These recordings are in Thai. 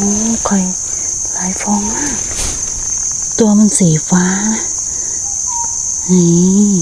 โอ้ไข่หลายฟองมาก ตัวมันสีฟ้านะนี่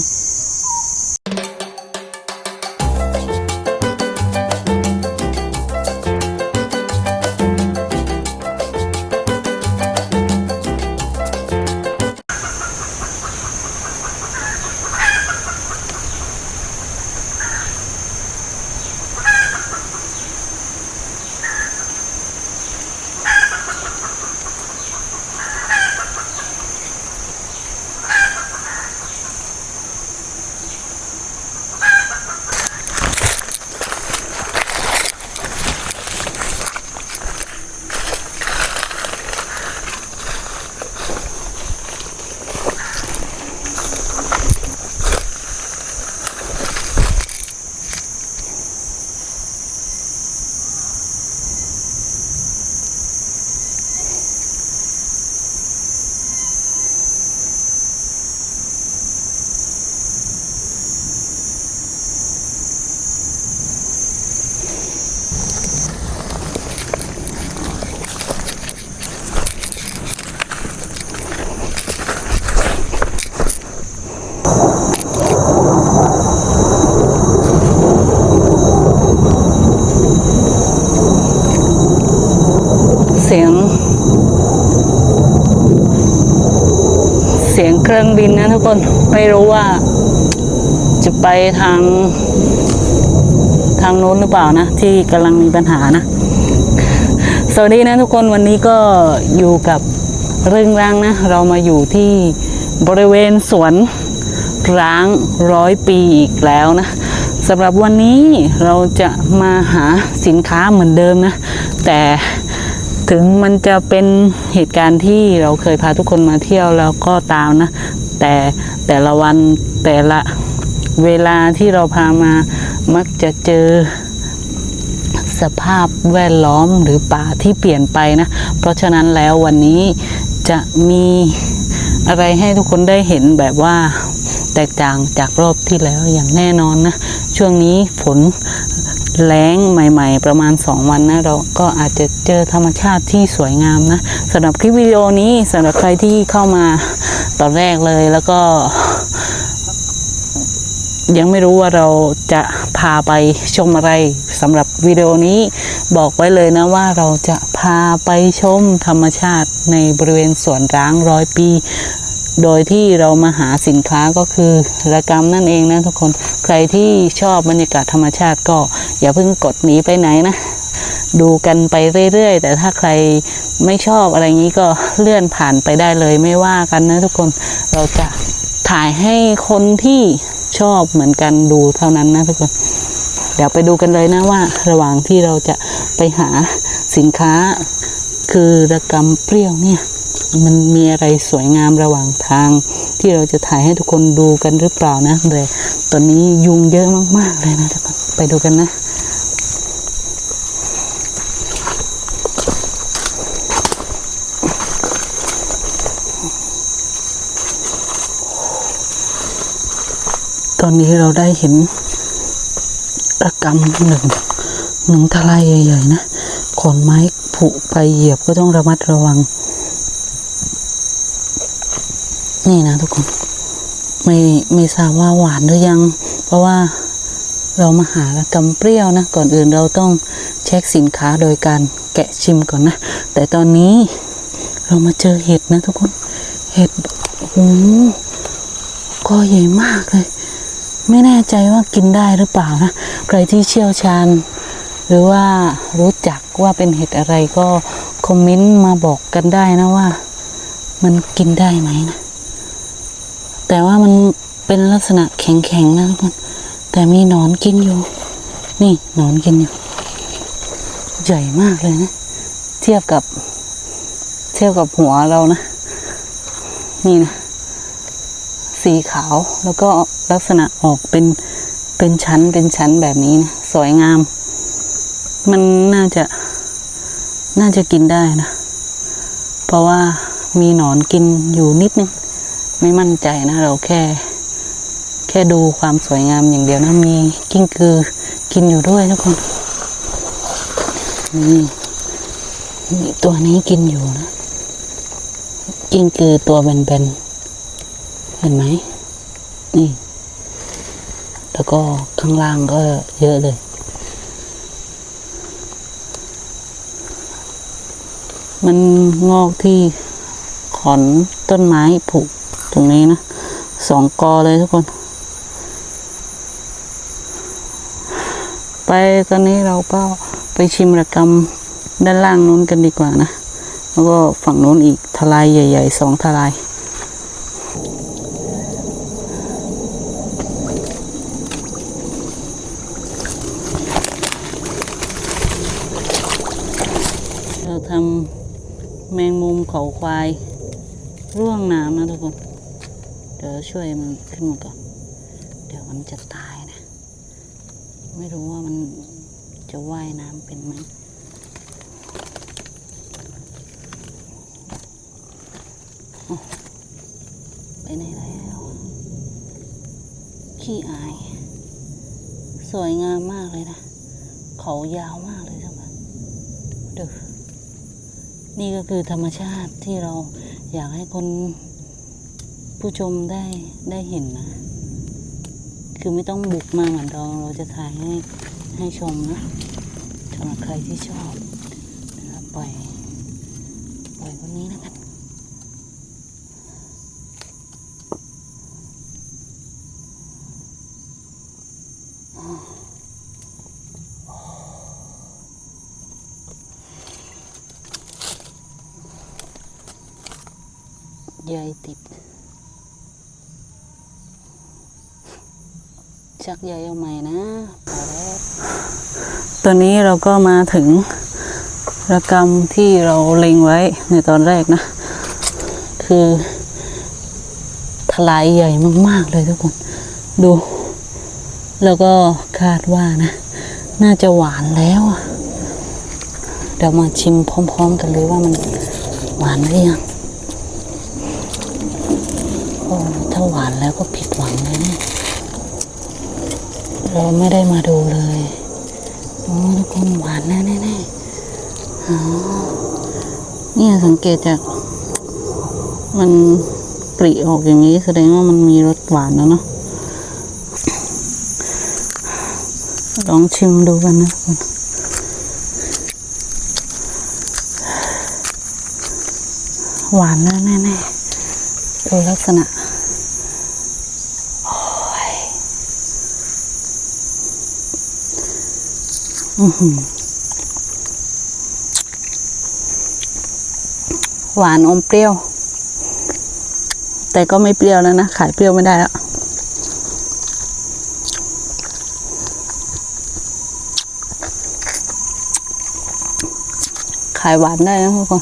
กคนไม่รู้ว่า จะไปทาง ทางโน้นหรือเปล่านะ ที่กำลังมีปัญหานะ สวัสดีนะทุกคนวันนี้ก็อยู่กับเรื่องร้างนะ เรามาอยู่ที่บริเวณสวนร้างร้อยปีอีกแล้วนะสำหรับวันนี้เราจะมาหาสินค้าเหมือนเดิมนะ แต่ถึงมันจะเป็นเหตุการณ์ที่เราเคยพาทุกคนมาเที่ยวแล้วก็ตามนะ แต่แต่ละวันแต่ละเวลาที่เราพามามักจะเจอสภาพแวดล้อมหรือป่าที่เปลี่ยนไปนะ เพราะฉะนั้นแล้ววันนี้จะมีอะไรให้ทุกคนได้เห็นแบบว่าแตกต่างจากรอบที่แล้วอย่างแน่นอนนะ ช่วงนี้ฝนแล้งใหม่ๆ ประมาณ 2 วันนะเราก็อาจจะเจอธรรมชาติที่สวยงามนะสำหรับคลิปวิดีโอนี้สำหรับใครที่เข้ามา ตอนแรกเลยแล้วก็ ยังไม่รู้ว่าเราจะพาไปชมอะไรสำหรับวิดีโอนี้บอกไว้เลยนะว่าเราจะพาไปชมธรรมชาติในบริเวณสวนร้างร้อยปี โดยที่เรามาหาสินค้าก็คือระกรรมนั่นเองนะทุกคนใครที่ชอบบรรยากาศธรรมชาติก็อย่าเพิ่งกดหนีไปไหนนะดูกันไปเรื่อยๆ แต่ถ้าใคร ไม่ชอบอะไรงนี้ก็เลื่อนผ่านไปได้เลยไม่ว่ากันนะทุกคนเราจะถ่ายให้คนที่ชอบเหมือนกันดูเท่านั้นนะทุกคน เดี๋ยวไปดูกันเลยนะว่า ระหว่างที่เราจะไปหาสินค้า คือระกำเปรี้ยวเนี่ย มันมีอะไรสวยงามระหว่างทาง ที่เราจะถ่ายให้ทุกคนดูกันหรือเปล่านะแต่ตอนนี้ยุงเยอะมากๆเลยนะทุกคนไปดูกันนะ ตอนนี้เราได้เห็นระกำหนึ่งหนึ่งทลายใหญ่ๆนะขอนไม้ผุไปเหยียบก็ต้องระมัดระวัง นี่นะทุกคน ไม่ไม่ทราบว่าหวานหรือยัง เพราะว่าเรามาหาระกำเปรี้ยวนะ ก่อนอื่นเราต้องเช็คสินค้าโดยการแกะชิมก่อนนะ แต่ตอนนี้เรามาเจอเห็ดนะทุกคน เห็ดโอ้โหก็ใหญ่มากเลย ไม่แน่ใจว่ากินได้หรือเปล่านะ ใครที่เชี่ยวชาญ หรือว่ารู้จักว่าเป็นเห็ดอะไรก็ คอมเมนต์มาบอกกันได้นะว่า มันกินได้ไหมนะ แต่ว่ามันเป็นลักษณะแข็งๆนะทุกคนแต่มีหนอนกินอยู่ นี่หนอนกินอยู่ ใหญ่มากเลยนะ เทียบกับ เทียบกับหัวเรานะ นี่นะ สีขาวแล้วก็ลักษณะออกเป็นเป็นชั้นเป็นชั้นแบบนี้นะสวยงาม มันน่าจะน่าจะกินได้นะ เพราะว่ามีหนอนกินอยู่นิดนึง ไม่มั่นใจนะ เราแค่ แค่ดูความสวยงามอย่างเดียวนะ มีกิ้งกือกินอยู่ด้วยทุกคนนี่มีตัวนี้กินอยู่นะ กินคือตัวเบนๆ เห็นไหม นี่ แล้วก็ข้างล่างก็เยอะเลย มันงอกที่ขอนต้นไม้ผูกตรงนี้นะสองกอเลยทุกคน ไปตอนนี้เราก็ไปชิมระกรรมด้านล่างนู้นกันดีกว่านะ แล้วก็ฝั่งนู้นอีกทลายใหญ่ๆสองทลาย ทำแมงมุมเขาควาย ร่วงน้ำนะทุกคน เดี๋ยวช่วยมันขึ้นมาก่อน เดี๋ยวมันจะตายนะ ไม่รู้ว่ามันจะว่ายน้ำเป็นไหมไปไหนแล้วขี้อาย สวยงามมากเลยนะ เขายาวมากเลยทั้งหมดดู นี่ก็คือธรรมชาติที่เราอยากให้คนผู้ชมได้ได้เห็นนะ คือไม่ต้องบุกมาเหมือนเราเราจะถ่ายให้ให้ชมนะสำหรับใครที่ชอบปล่อยปล่อยคนนี้แล้วกัน ใยติด ชักใยเอาใหม่นะพอแล้วตอนนี้เราก็มาถึงระกรรมที่เราเล็งไว้ในตอนแรกนะ คือทลายใหญ่มาก ๆ เลยทุกคน ดู แล้วก็คาดว่านะ น่าจะหวานแล้วเดี๋ยวมาชิมพร้อม ๆ กันเลยว่ามันหวานหรือยัง โอ้ถ้าหวานแล้วก็ผิดหวังเลยเนี่ย เราไม่ได้มาดูเลยโอ้ทุกคนหวานแน่แน่แน่อ๋อเนี่ยสังเกตจาก มันปริออกอย่างนี้ แสดงว่ามันมีรสหวานแล้วเนาะลองชิมดูกันนะทุกคนหวานแล้วแน่ๆดูลักษณะ โอ้ยอื้อ หวานอมเปรี้ยว แต่ก็ไม่เปรี้ยวแล้วนะ ขายเปรี้ยวไม่ได้แล้วขายหวานได้นะทุกคน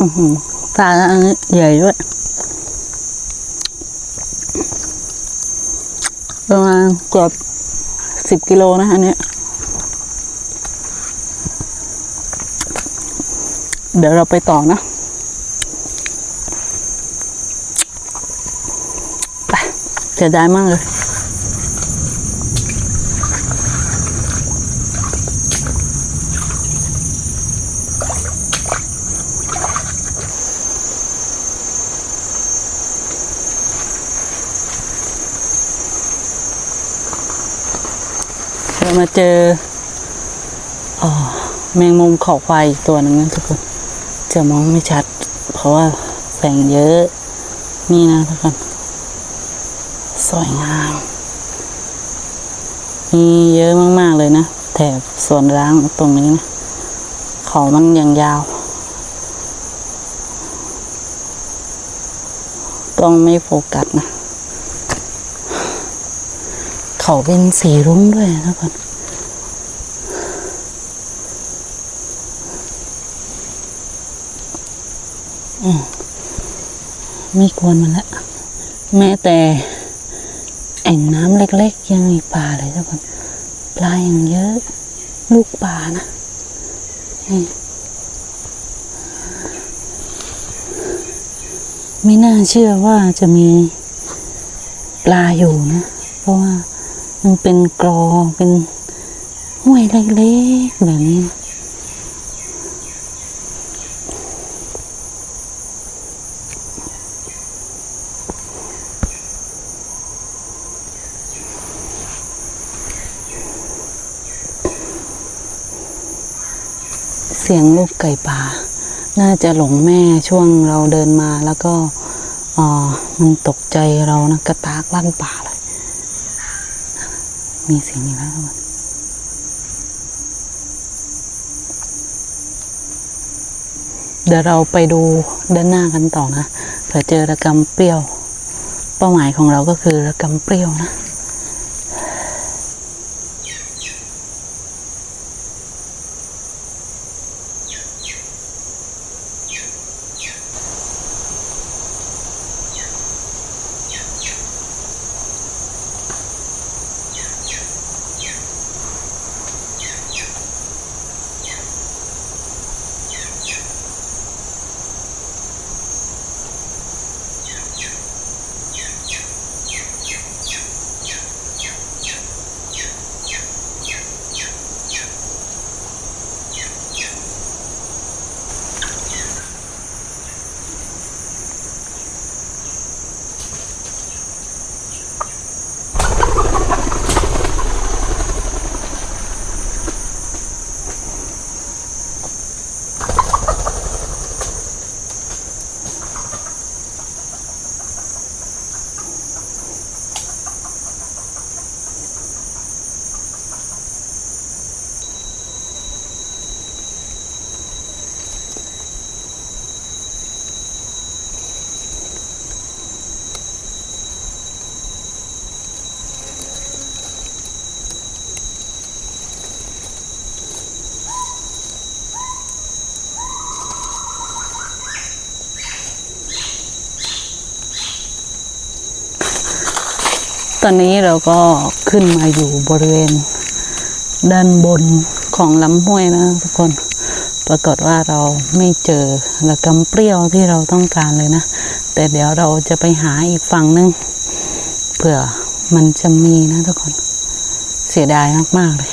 อือหือตาอันนี้ใหญ่ด้วยประมาณเกือบสิบกิโลนะอันเนี้ย เดี๋ยวเราไปต่อนะไปเสียดายมากเลยเรามาเจออ๋อแมงมุมขาควายอีกตัวหนึ่งนะทุกคน จะมองไม่ชัด เพราะว่าแสงเยอะ นี่นะทุกคนสวยงาม มีเยอะมาก ๆ เลยนะ แถบส่วนร้างตรงนี้นะ เขามันยังยาว ต้องไม่โฟกัสนะ เขาเป็นสีรุ้งด้วยนะทุกคน ไม่ควรมันละ แม้แต่ แอ่งน้ำเล็กๆ ยังมีปลาเลยทุกคนปลาอย่างเยอะ ลูกปลานะนี่ไม่น่าเชื่อว่าจะมีปลาอยู่นะ เพราะว่ามันเป็นกรอเป็นห้วยเล็กๆแบบนี้ เสียงลูกไก่ป่า น่าจะหลงแม่ช่วงเราเดินมาแล้วก็ออมันตกใจเรานะกระตากลั่นป่าเลย มีเสียงอีกแล้วทุกคนเดี๋ยวเราไปดูด้านหน้ากันต่อนะเผื่อเจอระกำเปรี้ยว เป้าหมายของเราก็คือระกำเปรี้ยวนะ อนนี้เราก็ขึ้นมาอยู่บริเวณด้านบนของลำห้วยนะทุกคน ปรากฏว่าเราไม่เจอระกำเปรี้ยวที่เราต้องการเลยนะ แต่เดี๋ยวเราจะไปหาอีกฝั่งหนึงเผื่อมันจะมีนะทุกคน เสียดายมาก ๆ เลย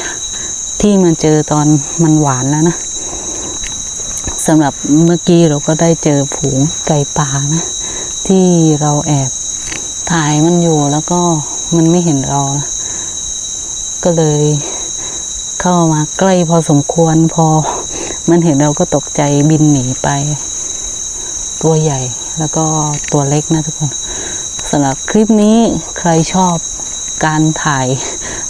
ที่มันเจอตอนมันหวานแล้วนะสำหรับเมื่อกี้เราก็ได้เจอฝูงไก่ป่านะ ที่เราแอบถ่ายมันอยู่แล้วก็ มันไม่เห็นเรานะก็เลยเข้ามาใกล้พอสมควรพอ มันเห็นเราก็ตกใจบินหนีไป ตัวใหญ่แล้วก็ตัวเล็กนะทุกคนสำหรับคลิปนี้ใครชอบการถ่าย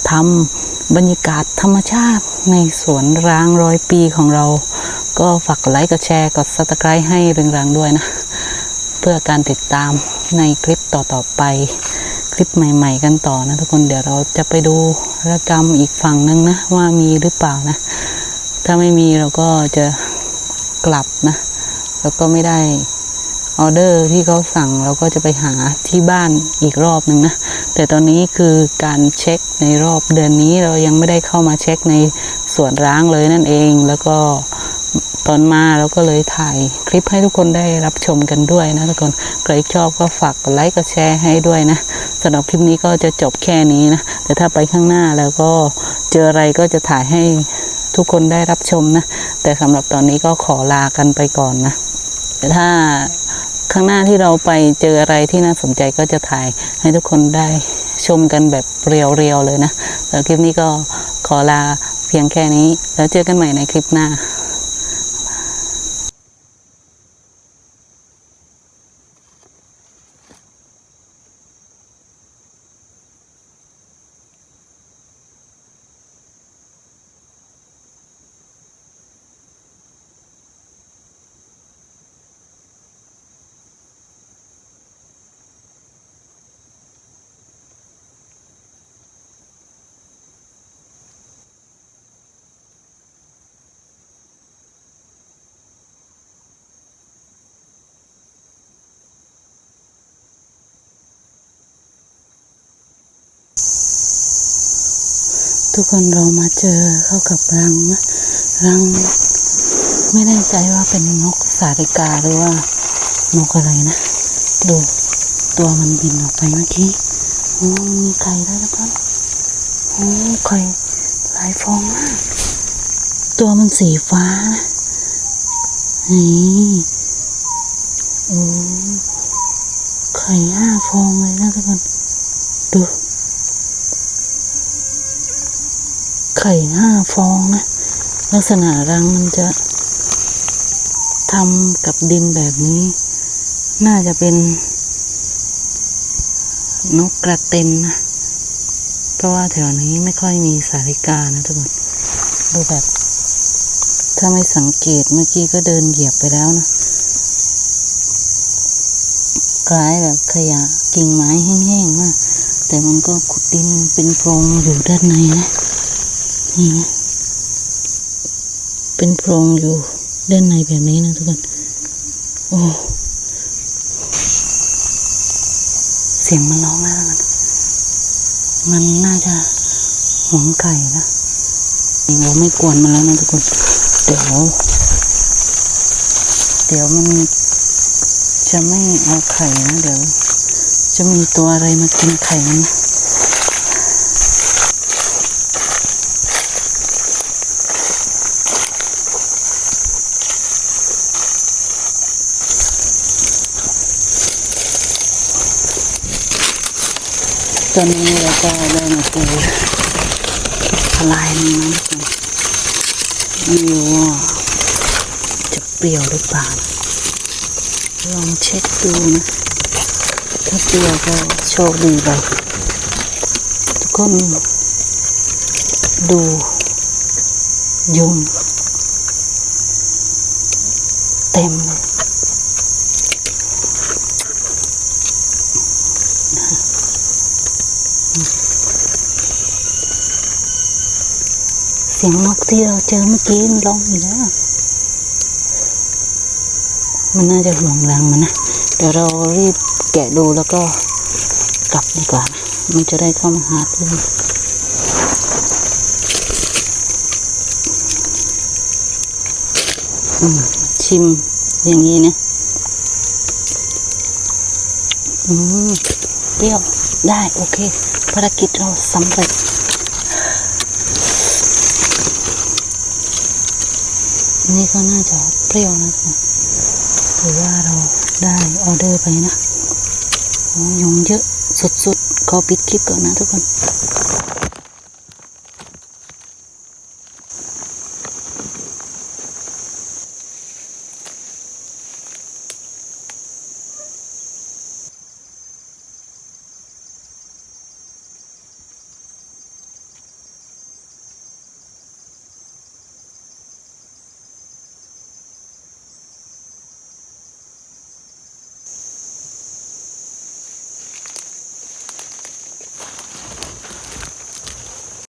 ทำบรรยากาศธรรมชาติในสวนร้างร้อยปีของเรา ก็ฝากกดไลค์กดแชร์กด subscribe ให้เรืองรังด้วยนะ เพื่อการติดตามในคลิปต่อ ๆ ไป คลิปใหม่ ๆ กันต่อนะทุกคนเดี๋ยวเราจะไปดูระกรรมอีกฝั่งหนึ่งนะ ว่ามีหรือเปล่านะ ถ้าไม่มีเราก็จะกลับนะ แล้วก็ไม่ได้ออเดอร์ที่เขาสั่งเราก็จะไปหาที่บ้านอีกรอบหนึ่งนะ แต่ตอนนี้คือการเช็คในรอบเดือนนี้เรายังไม่ได้เข้ามาเช็คในส่วนร้างเลยนั่นเอง แล้วก็ ตอนมาเราก็เลยถ่ายคลิปให้ทุกคนได้รับชมกันด้วยนะทุกคนใครชอบก็ฝากกดไลค์กดแชร์ให้ด้วยนะสำหรับคลิปนี้ก็จะจบแค่นี้นะ แต่ถ้าไปข้างหน้าแล้วก็เจออะไรก็จะถ่ายให้ทุกคนได้รับชมนะ แต่สำหรับตอนนี้ก็ขอลากันไปก่อนนะแต่ถ้าข้างหน้าที่เราไปเจออะไรที่น่าสนใจก็จะถ่ายให้ทุกคนได้ชมกันแบบเรียวๆเลยนะแล้วคลิปนี้ก็ขอลาเพียงแค่นี้ แล้วเจอกันใหม่ในคลิปหน้า ทุกคนเรามาเจอเข้ากับรังรัง ไม่แน่ใจว่าเป็นนกสาริกาหรือว่านกอะไรนะ ดูตัวมันบินออกไปเมื่อกี้โอ้มีไข่แล้วทุกคนโอ้ไข่หลายฟองมาก ตัวมันสีฟ้านะนี่โอ้ไข่ห้าฟองเลยนะทุกคน ดู ไข่ห้าฟองนะ ลักษณะรังมันจะทำกับดินแบบนี้ น่าจะเป็น นกกระเต็นนะ เพราะว่าแถวนี้ไม่ค่อยมีสาริกานะทุกคนดูแบบ ถ้าไม่สังเกตเมื่อกี้ก็เดินเหยียบไปแล้วนะคล้ายแบบขยะกิ่งไม้แห้งๆมาก แต่มันก็ขุดดินเป็นโพรงอยู่ด้านในนะ นี่นะเป็นโพรงอยู่ด้านในแบบนี้นะทุกคน โอ้ เสียงมันร้องแล้วมันมันน่าจะหวงไก่นะเราไม่กวนมันแล้วนะทุกคน เดี๋ยว เดี๋ยวมันจะไม่เอาไข่นะ เดี๋ยว จะมีตัวอะไรมากินไข่มันนะ ตอนนี้เราก็ได้มาเจอลายมันนะทุกคนไม่รู้ว่าจะเปรี้ยวหรือเปล่า ลองเช็คดูนะ ถ้าเปรี้ยวก็โชคดีไปทุกคนดูยุงเต็มเลยเสียงนกที่เราเจอเมื่อกี้มันร้องอยู่แล้ว มันน่าจะห่วงรังมันนะ เดี๋ยวเรารีบแกะดูแล้วก็กลับดีกว่านะมันจะได้เข้ามาหาด้วยชิมอย่างนี้นะ อืมเปรี้ยวได้โอเค ภารกิจเราสำเร็จ นี่ก็น่าจะเปรี้ยวนะคนถือว่าเราได้ออเดอร์ไปนะโอ้ยุงเยอะสุดๆขอปิดคลิปก่อนนะทุกคน